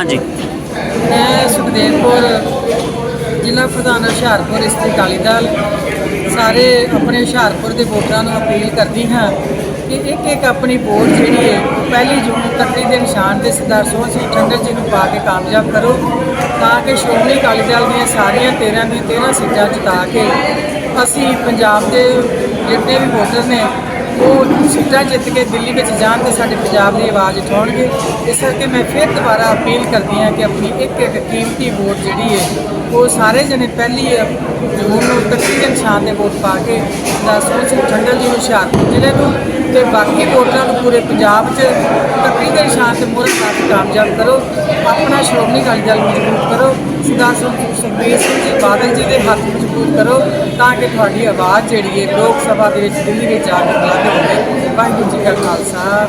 ਹਾਂਜੀ। ਮੈਂ ਸੁਖਦੇਵ ਕੌਰ, ਜ਼ਿਲ੍ਹਾ ਪ੍ਰਧਾਨ ਹੁਸ਼ਿਆਰਪੁਰ ਇਸਤਰੀ ਅਕਾਲੀ ਦਲ। ਸਾਰੇ ਆਪਣੇ ਹੁਸ਼ਿਆਰਪੁਰ ਦੇ ਵੋਟਰਾਂ ਨੂੰ ਅਪੀਲ ਕਰਦੀ ਹਾਂ ਕਿ ਇੱਕ ਇੱਕ ਆਪਣੀ ਵੋਟ ਜਿਹੜੀ ਹੈ, ਉਹ ਪਹਿਲੀ ਜੂਨ ਨੂੰ ਤੱਕੜੀ ਦੇ ਨਿਸ਼ਾਨ ਤੇ ਸਰਦਾਰ ਸੋਹਣ ਸਿੰਘ ਠੰਡਰ ਜੀ ਨੂੰ ਪਾ ਕੇ ਕਾਮਯਾਬ ਕਰੋ, ਤਾਂ ਕਿ ਸ਼੍ਰੋਮਣੀ ਅਕਾਲੀ ਦਲ ਦੀਆਂ ਸਾਰੀਆਂ 13 ਦੀਆਂ 13 ਸੀਟਾਂ ਜਿਤਾ ਕੇ ਅਸੀਂ ਪੰਜਾਬ ਦੇ ਜਿੰਨੇ ਵੀ ਵੋਟਰ ਨੇ ਉਹ ਸੀਟਾਂ ਜਿੱਤ ਕੇ ਦਿੱਲੀ ਵਿੱਚ ਜਾਣ ਤੇ ਸਾਡੇ ਪੰਜਾਬ ਦੀ ਆਵਾਜ਼ ਉਠਾਉਣਗੇ। ਇਸ ਕਰਕੇ ਮੈਂ ਫਿਰ ਦੁਬਾਰਾ ਅਪੀਲ ਕਰਦੀ ਹਾਂ ਕਿ ਆਪਣੀ ਇੱਕ ਇੱਕ ਕੀਮਤੀ ਵੋਟ ਜਿਹੜੀ ਹੈ, ਉਹ ਸਾਰੇ ਜਣੇ ਪਹਿਲੀ ਜੂਨ ਨੂੰ ਤੱਕੀ ਨਿਸ਼ਾਨ ਦੇ ਵੋਟ ਪਾ ਕੇ ਦਾ ਸੋਚ ਠੰਡਲ ਜੀ ਹੁਸ਼ਿਆਰਪੁਰ ਜ਼ਿਲ੍ਹੇ ਨੂੰ ਤੇ ਬਾਕੀ ਵੋਟਰਾਂ ਨੂੰ ਪੂਰੇ ਪੰਜਾਬ 'ਚ ਤੱਕੀ ਦੇ ਨਿਸ਼ਾਨ ਤੇ ਮੋਹਰ ਲਾ ਕੇ ਕਾਮਯਾਬ ਕਰੋ। ਆਪਣਾ ਸ਼੍ਰੋਮਣੀ ਅਕਾਲੀ ਦਲ ਮਜ਼ਬੂਤ ਕਰੋ। ਸਰਦਾਰ ਸੁਖਬੀਰ ਸਿੰਘ ਜੀ, ਬਾਦਲ ਜੀ ਦੇ ਹੱਥ ਮਜ਼ਬੂਤ ਕਰੋ ਤਾਂ ਕਿ ਤੁਹਾਡੀ ਆਵਾਜ਼ ਜਿਹੜੀ ਹੈ ਲੋਕ ਸਭਾ ਦੇ ਵਿੱਚ ਦਿੱਲੀ ਵਿੱਚ ਜਾ ਕੇ ਬੁਲੰਦ ਹੋਵੇ। ਵਾਹਿਗੁਰੂ ਜੀ ਕਾ ਖਾਲਸਾ